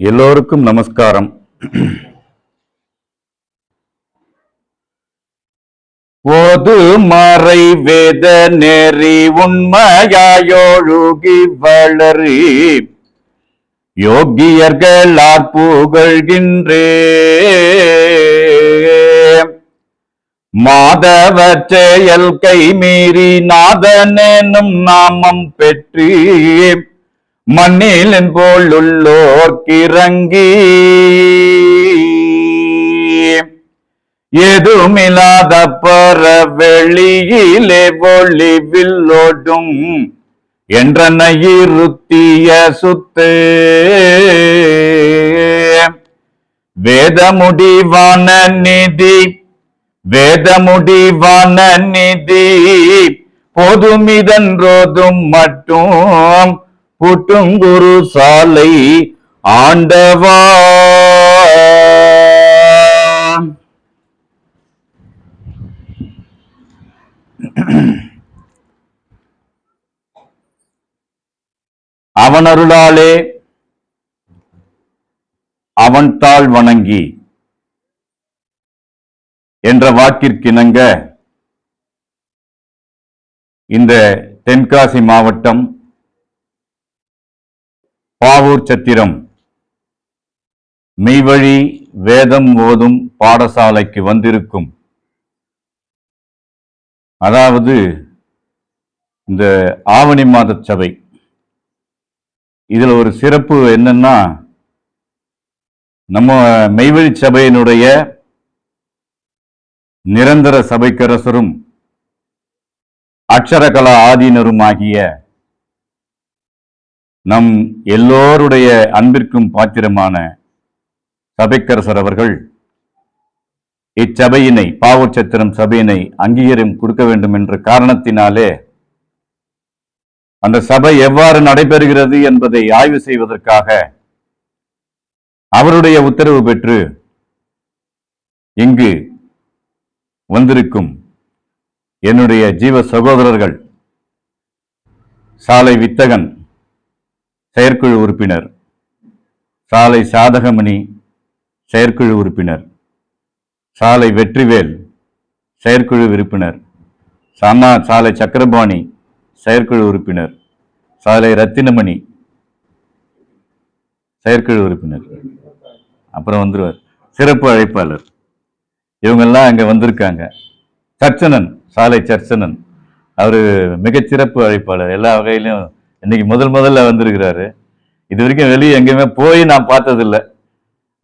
எல்லோருக்கும் நமஸ்காரம். ஓது மறை வேத நெறி உண்மையாயோழுகி வளரி. யோகியர்களார் புகழ்கின்றே மாதவ செயல் கை மீறி நாதனெனும் நாமம் பெற்றேன் மண்ணிலன் போல் உள்ளோர்க்கிறங்கி எதுமில்லாத பற வெளியிலே ஒளிவில்லோடும் என்றன இருத்திய சுத்து. வேத முடிவான நிதி வேத முடிவான நிதி பொதுமிதன்றோதும் மட்டும் புட்டுங்குரு சாலை ஆண்டவா. அவனருளாலே அவன் தாள் வணங்கி என்ற வாக்கிற்கிணங்க இந்த தென்காசி மாவட்டம் பாவூர் சத்திரம். மெய்வழி வேதம் ஓதும் பாடசாலைக்கு வந்திருக்கும். அதாவது இந்த ஆவணி மாத சபை. இதில் ஒரு சிறப்பு என்னன்னா நம்ம மெய்வழி சபையினுடைய நிரந்தர சபைக்கரசரும் அக்ஷரகலா ஆதீனரும் ஆகிய நம் எல்லோருடைய அன்பிற்கும் பாத்திரமான சபைக்கரசர் அவர்கள் இச்சபையினை பாவச்சத்திரம் சபையினை அங்கீகாரம் கொடுக்க வேண்டும் என்ற காரணத்தினாலே அந்த சபை எவ்வாறு நடைபெறுகிறது என்பதை ஆய்வு செய்வதற்காக அவருடைய உத்தரவு பெற்று இங்கு வந்திருக்கும் என்னுடைய ஜீவ சகோதரர்கள் சாலை வித்தகன் செயற்குழு உறுப்பினர். சாலை சாதகமணி செயற்குழு உறுப்பினர். சாலை வெற்றிவேல் செயற்குழு உறுப்பினர் சன்னா சாலை சக்கரபாணி செயற்குழு உறுப்பினர். சாலை ரத்தினமணி செயற்குழு உறுப்பினர். அப்புறம் வந்துருவார். சிறப்பு அழைப்பாளர். இவங்கெல்லாம் அங்கே வந்திருக்காங்க. சர்ச்சனன் சாலை சர்ச்சனன். அவர் மிகச்சிறப்பு அழைப்பாளர். எல்லா வகையிலும் இன்னைக்கு முதல் முதல்ல வந்திருக்கிறாரு. இது வரைக்கும் வெளியே எங்கேயுமே போய் நான் பார்த்ததில்லை.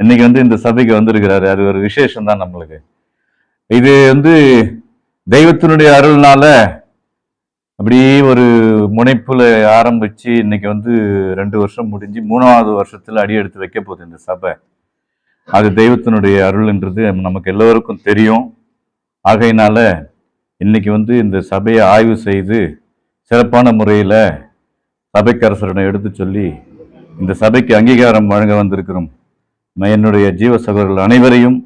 இன்னைக்கு வந்து இந்த சபைக்கு வந்திருக்கிறாரு. அது ஒரு விசேஷம் தான் நம்மளுக்கு. இது வந்து தெய்வத்தினுடைய அருள்னால அப்படியே ஒரு முனைப்புல ஆரம்பிச்சு இன்னைக்கு வந்து ரெண்டு வருஷம் முடிஞ்சு மூணாவது வருஷத்துல அடி எடுத்து வைக்க போகுது இந்த சபை. அது தெய்வத்தினுடைய அருள்ன்றது நமக்கு எல்லோருக்கும் தெரியும். ஆகையினால இன்னைக்கு வந்து இந்த சபையை ஆய்வு செய்து சிறப்பான முறையில் சபைக்கரசரிடம் எடுத்து சொல்லி இந்த சபைக்கு அங்கீகாரம் வழங்க வந்திருக்கிறோம். என்னுடைய ஜீவ சகோதரர்கள் அனைவரையும்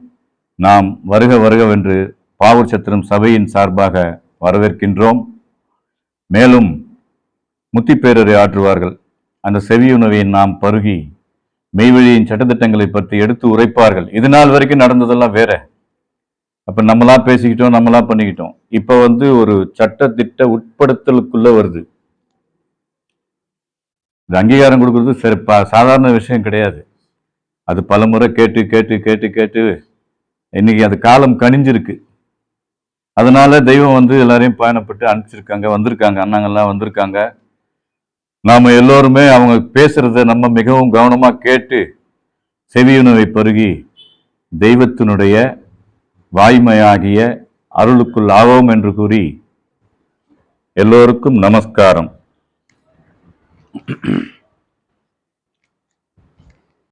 நாம் வருக வருகவென்று பாவூர் சத்திரம் சபையின் சார்பாக வரவேற்கின்றோம். மேலும் முத்திப்பேரரை ஆற்றுவார்கள். அந்த செவியுணவை நாம் பருகி மெய்வழியின் சட்டத்திட்டங்களை பற்றி எடுத்து உரைப்பார்கள். இது நாள் வரைக்கும் நடந்ததெல்லாம் வேற. அப்ப நம்மளா பேசிக்கிட்டோம் நம்மளா பண்ணிக்கிட்டோம். இப்ப வந்து ஒரு சட்டத்திட்ட உட்படுத்தலுக்குள்ள வருது. இது அங்கீகாரம் கொடுக்கறது சரி ப- சாதாரண விஷயம் கிடையாது. அது பலமுறை கேட்டு கேட்டு கேட்டு கேட்டு இன்னைக்கு அது காலம் கனிஞ்சிருக்கு. அதனால தெய்வம் வந்து எல்லாரையும் பயணப்பட்டு அனுப்பிச்சிருக்காங்க வந்திருக்காங்க அண்ணாங்கள்லாம் வந்திருக்காங்க. நாம் எல்லோருமே அவங்க பேசுறத நம்ம மிகவும் கவனமாக கேட்டு செவியுணவை பருகி தெய்வத்தினுடைய வாய்மையாகிய அருளுக்குள் ஆவோம் என்று கூறி எல்லோருக்கும் நமஸ்காரம். Mm-hmm.